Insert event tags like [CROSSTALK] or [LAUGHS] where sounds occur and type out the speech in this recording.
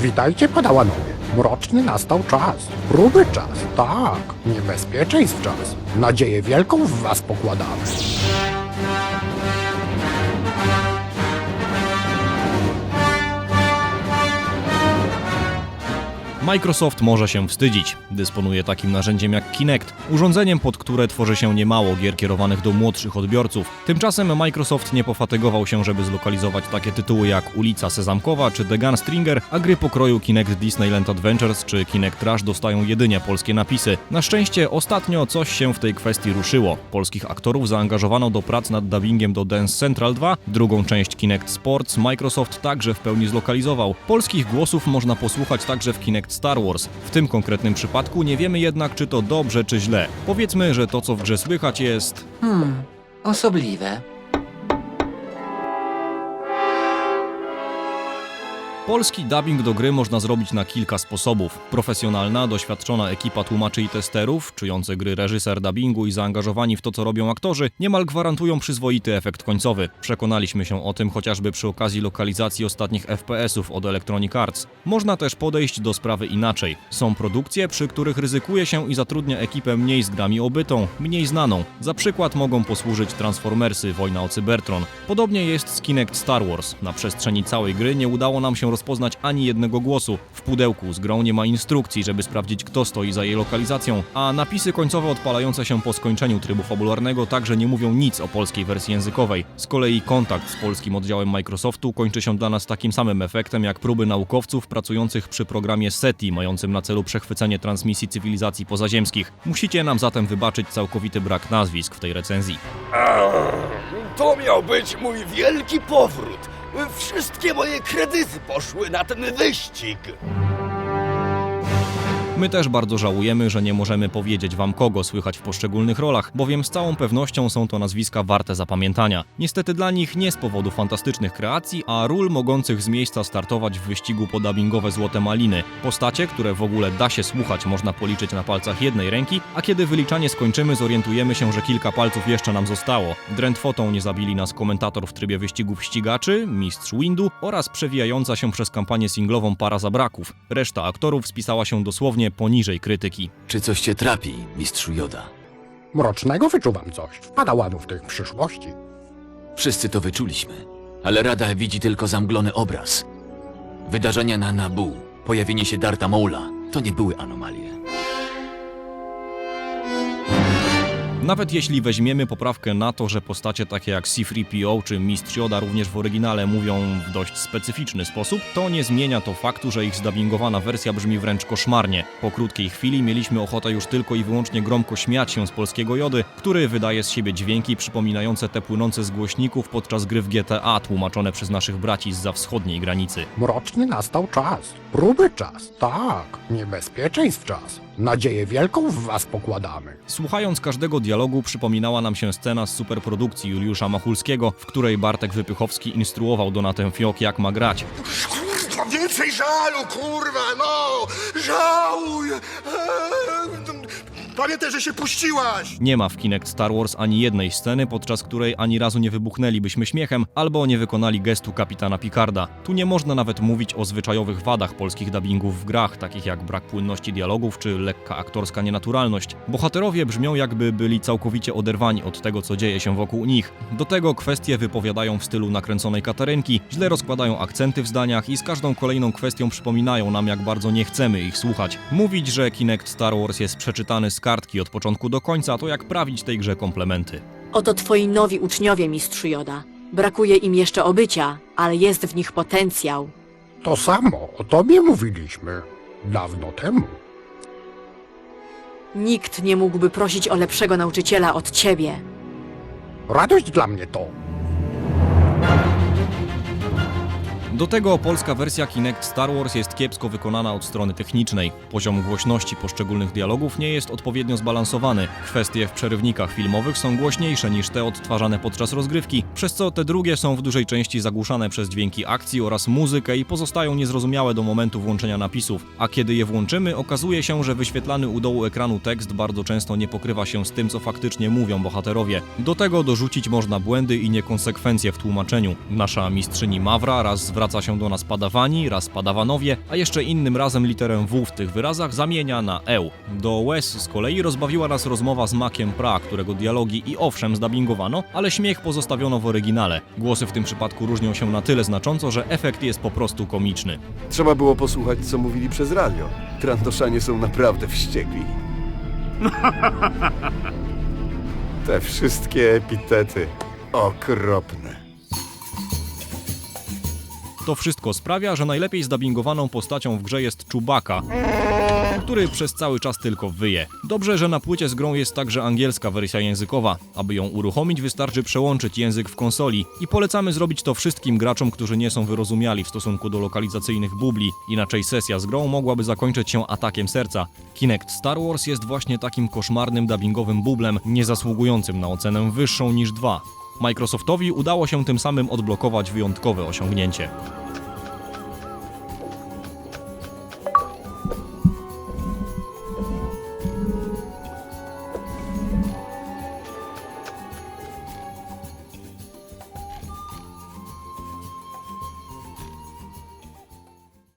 Witajcie padałanowie. Mroczny nastał czas. Próby czas. Tak. Niebezpieczeństw czas. Nadzieję wielką w was pokładamy. Microsoft może się wstydzić. Dysponuje takim narzędziem jak Kinect, urządzeniem, pod które tworzy się niemało gier kierowanych do młodszych odbiorców. Tymczasem Microsoft nie pofatygował się, żeby zlokalizować takie tytuły jak Ulica Sezamkowa czy The Gun Stringer, a gry pokroju Kinect Disneyland Adventures czy Kinect Rush dostają jedynie polskie napisy. Na szczęście ostatnio coś się w tej kwestii ruszyło. Polskich aktorów zaangażowano do prac nad dubbingiem do Dance Central 2, drugą część Kinect Sports Microsoft także w pełni zlokalizował. Polskich głosów można posłuchać także w Kinect Star Wars. W tym konkretnym przypadku nie wiemy jednak, czy to dobrze, czy źle. Powiedzmy, że to, co w grze słychać, jest Hmm, osobliwe. Polski dubbing do gry można zrobić na kilka sposobów. Profesjonalna, doświadczona ekipa tłumaczy i testerów, czujące gry reżyser dubbingu i zaangażowani w to, co robią aktorzy, niemal gwarantują przyzwoity efekt końcowy. Przekonaliśmy się o tym chociażby przy okazji lokalizacji ostatnich FPS-ów od Electronic Arts. Można też podejść do sprawy inaczej. Są produkcje, przy których ryzykuje się i zatrudnia ekipę mniej z grami obytą, mniej znaną. Za przykład mogą posłużyć Transformersy Wojna o Cybertron. Podobnie jest z Kinect Star Wars. Na przestrzeni całej gry nie udało nam się rozpoznać ani jednego głosu. W pudełku z grą nie ma instrukcji, żeby sprawdzić kto stoi za jej lokalizacją, a napisy końcowe odpalające się po skończeniu trybu fabularnego także nie mówią nic o polskiej wersji językowej. Z kolei kontakt z polskim oddziałem Microsoftu kończy się dla nas takim samym efektem jak próby naukowców pracujących przy programie SETI mającym na celu przechwycenie transmisji cywilizacji pozaziemskich. Musicie nam zatem wybaczyć całkowity brak nazwisk w tej recenzji. To miał być mój wielki powrót. Wszystkie moje kredyty poszły na ten wyścig. My też bardzo żałujemy, że nie możemy powiedzieć wam kogo słychać w poszczególnych rolach, bowiem z całą pewnością są to nazwiska warte zapamiętania. Niestety dla nich nie z powodu fantastycznych kreacji, a ról mogących z miejsca startować w wyścigu po dubbingowe Złote Maliny. Postacie, które w ogóle da się słuchać, można policzyć na palcach jednej ręki, a kiedy wyliczanie skończymy, zorientujemy się, że kilka palców jeszcze nam zostało. Drętwotą nie zabili nas komentator w trybie wyścigów ścigaczy, mistrz Windu oraz przewijająca się przez kampanię singlową para zabraków. Reszta aktorów spisała się dosłownie poniżej krytyki. Czy coś cię trapi, mistrzu Joda? Mrocznego wyczuwam coś. W padałanów tych przyszłości. Wszyscy to wyczuliśmy, ale Rada widzi tylko zamglony obraz. Wydarzenia na Nabu, pojawienie się Darta Maula, to nie były anomalie. Nawet jeśli weźmiemy poprawkę na to, że postacie takie jak C-3PO czy Mistrz Yoda również w oryginale mówią w dość specyficzny sposób, to nie zmienia to faktu, że ich zdubbingowana wersja brzmi wręcz koszmarnie. Po krótkiej chwili mieliśmy ochotę już tylko i wyłącznie gromko śmiać się z polskiego Jody, który wydaje z siebie dźwięki przypominające te płynące z głośników podczas gry w GTA tłumaczone przez naszych braci zza wschodniej granicy. Mroczny nastał czas. Próby czas. Tak. Niebezpieczeństw czas. Nadzieję wielką w was pokładamy. Słuchając każdego dialogu przypominała nam się scena z superprodukcji Juliusza Machulskiego, w której Bartek Wypychowski instruował Donatę Fiok jak ma grać. Kurwa, więcej żalu, kurwa, no! Żałuj! Eee, Pamiętaj, że się puściłaś! Nie ma w Kinect Star Wars ani jednej sceny, podczas której ani razu nie wybuchnęlibyśmy śmiechem albo nie wykonali gestu kapitana Picarda. Tu nie można nawet mówić o zwyczajowych wadach polskich dubbingów w grach, takich jak brak płynności dialogów czy lekka aktorska nienaturalność. Bohaterowie brzmią jakby byli całkowicie oderwani od tego, co dzieje się wokół nich. Do tego kwestie wypowiadają w stylu nakręconej katarynki, źle rozkładają akcenty w zdaniach i z każdą kolejną kwestią przypominają nam, jak bardzo nie chcemy ich słuchać. Mówić, że Kinect Star Wars jest przeczytany z kartki od początku do końca, to jak prawić tej grze komplementy. Oto twoi nowi uczniowie, mistrzu Joda. Brakuje im jeszcze obycia, ale jest w nich potencjał. To samo o tobie mówiliśmy. Dawno temu. Nikt nie mógłby prosić o lepszego nauczyciela od ciebie. Radość dla mnie to. Do tego polska wersja Kinect Star Wars jest kiepsko wykonana od strony technicznej. Poziom głośności poszczególnych dialogów nie jest odpowiednio zbalansowany. Kwestie w przerywnikach filmowych są głośniejsze niż te odtwarzane podczas rozgrywki, przez co te drugie są w dużej części zagłuszane przez dźwięki akcji oraz muzykę i pozostają niezrozumiałe do momentu włączenia napisów. A kiedy je włączymy, okazuje się, że wyświetlany u dołu ekranu tekst bardzo często nie pokrywa się z tym, co faktycznie mówią bohaterowie. Do tego dorzucić można błędy i niekonsekwencje w tłumaczeniu. Nasza mistrzyni Mawra raz zwraca zwraca się do nas padawani, raz padawanowie, a jeszcze innym razem literę W w tych wyrazach zamienia na eł. Do łez z kolei rozbawiła nas rozmowa z Makiem Pra, którego dialogi i owszem zdubbingowano, ale śmiech pozostawiono w oryginale. Głosy w tym przypadku różnią się na tyle znacząco, że efekt jest po prostu komiczny. Trzeba było posłuchać, co mówili przez radio. Trantoszanie są naprawdę wściekli. [LAUGHS] Te wszystkie epitety okropne. To wszystko sprawia, że najlepiej zdubbingowaną postacią w grze jest Chewbacca, który przez cały czas tylko wyje. Dobrze, że na płycie z grą jest także angielska wersja językowa. Aby ją uruchomić, wystarczy przełączyć język w konsoli i polecamy zrobić to wszystkim graczom, którzy nie są wyrozumiali w stosunku do lokalizacyjnych bubli, inaczej sesja z grą mogłaby zakończyć się atakiem serca. Kinect Star Wars jest właśnie takim koszmarnym dubbingowym bublem, nie zasługującym na ocenę wyższą niż 2. Microsoftowi udało się tym samym odblokować wyjątkowe osiągnięcie.